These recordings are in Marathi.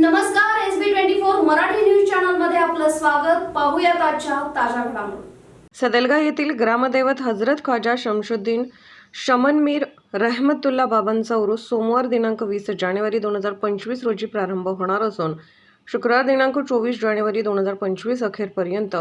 नमस्कार S B twenty four Marathi news चॅनलमध्ये आपलं स्वागत. पाहूया आजच्या ताज्या घडामोडी. सदलगा येथील ग्रामदैवत हजरत ख्वाजा शमशुद्दीन शमन मीर रहमतुल्ला बाबांचा उरुस सोमवार दिनांक वीस जानेवारी दोन हजार पंचवीस रोजी प्रारंभ होणार असून शुक्रवार दिनांक चोवीस जानेवारी दोन हजार पंचवीस अखेरपर्यंत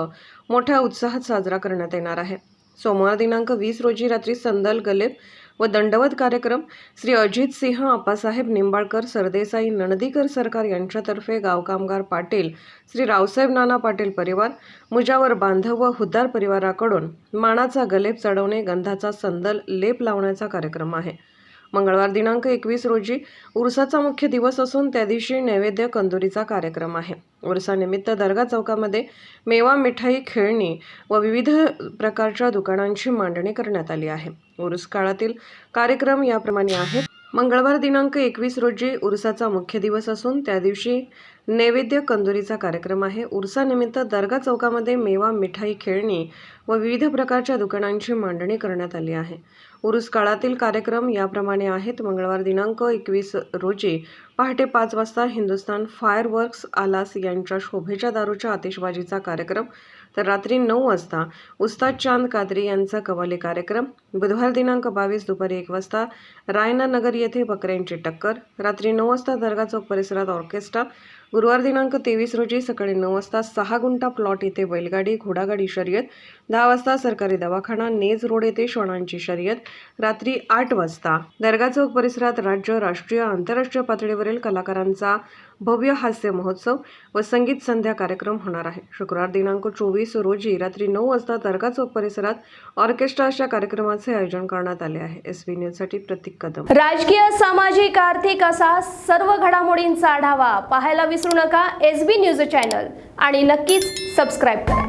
मोठ्या उत्साहात साजरा करण्यात येणार आहे. सोमवार दिनांक वीस रोजी रात्री संदल गलेब व दंडवत कार्यक्रम श्री अजित सिंह आप्पासाहेब निंबाळकर सरदेसाई नणदीकर सरकार यांच्यातर्फे गावकामगार पाटील श्री रावसाहेब नाना पाटील परिवार मुजावर बांधव व हुद्दार परिवाराकडून मानाचा गलेप चढवणे गंधाचा संदल लेप लावण्याचा कार्यक्रम आहे. मंगळवार दिनांक एकवीस रोजी उरसाचा मुख्य दिवस असून त्या दिवशी नैवेद्य कंदुरीचा कार्यक्रम आहे. उरसानिमित्त दर्गा चौकामध्ये मेवा मिठाई खेळणी व विविध प्रकारच्या दुकानांची मांडणी करण्यात आली आहे. उर्स काळातील कार्यक्रम याप्रमाणे आहेत. मंगळवार दिनांक एकवीस रोजी उरसाचा मुख्य दिवस असून त्या दिवशी नैवेद्य कंदुरीचा कार्यक्रम आहे. उर्सानिमित्त दर्गा चौकामध्ये मेवा मिठाई खेळणी व विविध प्रकारच्या दुकानांची मांडणी करण्यात आली आहे. उरूस काळातील कार्यक्रम याप्रमाणे आहेत. मंगळवार दिनांक एकवीस रोजी पहाटे पाच वाजता हिंदुस्तान फायर वर्क्स आलास यांच्या शोभेच्या दारूच्या आतिषबाजीचा कार्यक्रम तर रात्री नऊ वाजता उस्ताद चांद कादरी यांचा कवाली कार्यक्रम बुधवार दिनांक बावीस दुपारी एक वाजता रायना नगर येथे बकऱ्यांची टक्कर रात्री नऊ वाजता दर्गा चौक परिसरात ऑर्केस्ट्रा गुरुवार दिनांक तेवीस रोजी सकाळी नऊ वाजता सहा गुंठा प्लॉट येथे बैलगाडी घोडागाडी शर्यत दहा वाजता सरकारी दवाखाना नेज रोड येथे श्वानांची शर्यत रात्री आठ वाजता दर्गा चौक परिसरात राज्य राष्ट्रीय आंतरराष्ट्रीय पातळीवरील कलाकारांचा भव्य हास्य महोत्सव व संगीत संध्या कार्यक्रम होणार आहे. शुक्रवार दिनांक चोवीस रोजी रात्री नऊ वाजता दर्गा चौक परिसरात ऑर्केस्ट्रा अशा कार्यक्रमाचे आयोजन करण्यात आले आहे. एस बी न्यूजसाठी प्रतीक कदम. राजकीय सामाजिक आर्थिक असा सर्व घडामोडींचा आढावा पाहायला विसरू नका. एस बी न्यूज चॅनल आणि नक्कीच सबस्क्राईब करा.